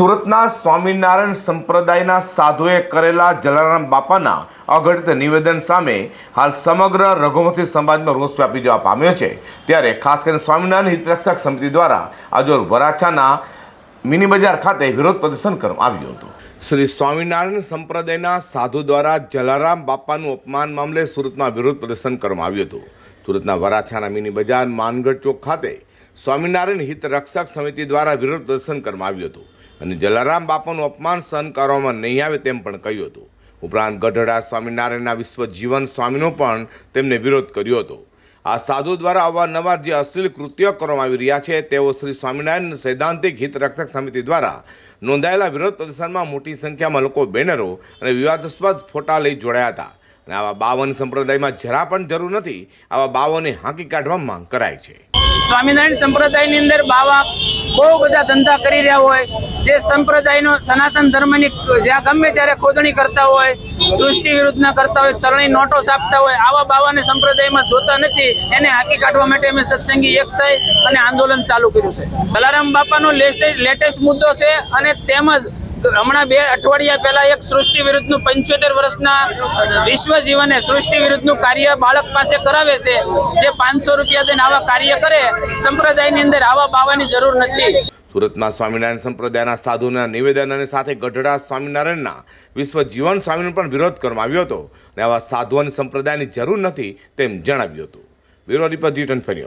સુરતના સ્વામિનારાયણ સંપ્રદાયના સાધુએ કરેલા જલારામ બાપાના અઘટિત નિવેદન સામે હાલ સમગ્ર રઘુવંશી સમાજમાં રોષ વ્યાપી જવા પામ્યો છે. ત્યારે ખાસ કરીને સ્વામિનારાયણ હિતરક્ષક સમિતિ દ્વારા આજે વરાછાના મિની બજાર ખાતે વિરોધ પ્રદર્શન કરવામાં આવ્યું હતું. શ્રી સ્વામિનારાયણ સંપ્રદાયના સાધુ દ્વારા જલારામ બાપાનું અપમાન મામલે સુરતમાં વિરોધ પ્રદર્શન કરવામાં આવ્યું હતું. સુરતના વરાછાના મિની બજાર માનગઢ ચોક ખાતે સ્વામિનારાયણ હિત રક્ષક સમિતિ દ્વારા વિરોધ પ્રદર્શન કરવામાં આવ્યું હતું અને જલારામ બાપાનું અપમાન સહન કરવામાં નહીં આવે તેમ પણ કહ્યું હતું. ઉપરાંત ગઢડા સ્વામિનારાયણના વિશ્વ જીવન સ્વામીનો પણ તેમને વિરોધ કર્યો હતો. આ સાધુ દ્વારા અવારનવાર જે અશ્લીલ કૃત્યો કરવામાં આવી રહ્યા છે, તેઓ શ્રી સ્વામિનારાયણ સૈદ્ધાંતિક હિત રક્ષક સમિતિ દ્વારા નોંધાયેલા વિરોધ પ્રદર્શનમાં મોટી સંખ્યામાં લોકો બેનરો અને વિવાદાસ્પદ ફોટા લઈ જોડાયા હતા. અને આવા બાવન સંપ્રદાયમાં જરા પણ જરૂર નથી, આવા બાવોને હાંકી કાઢવા માંગ કરાય છે. સ્વામિનારાયણ સંપ્રદાયની અંદર બાવા બહુ બધા ધંધા કરી રહ્યા હોય જે સંપ્રદાયનો સનાતન ધર્મની જ્યાં ગમે ત્યારે ખોદણી કરતા હોય, સૃષ્ટિ વિરુદ્ધના કરતા હોય ચરણી નોટો છાપતા હોય, આવા બાવાને સંપ્રદાયમાં જોતા નથી. એને હાકી કાઢવા માટે અમે સત્સંગી એક થઈ અને આંદોલન ચાલુ કર્યું છે. જલારામ બાપાનો લેટેસ્ટ લેટેસ્ટ મુદ્દો છે અને તેમજ હમણાં બે અઠવાડિયા પહેલા એક સૃષ્ટિ વિરુદ્ધનું પંચોતેર વર્ષના વિશ્વ જીવને સૃષ્ટિ વિરુદ્ધનું કાર્ય બાળક પાસે કરાવે છે, જે પાંચસો રૂપિયા દઈને આવા કાર્ય કરે, સંપ્રદાયની અંદર આવા બાવાની જરૂર નથી. સુરતમાં સ્વામિનારાયણ સંપ્રદાયના સાધુના નિવેદન અને સાથે ગઢડા સ્વામિનારાયણના વિશ્વ જીવન સ્વામીનો પણ વિરોધ કરવામાં આવ્યો હતો. અને આવા સાધુ અને સંપ્રદાયની જરૂર નથી તેમ જણાવ્યું હતું. Bureau report G twenty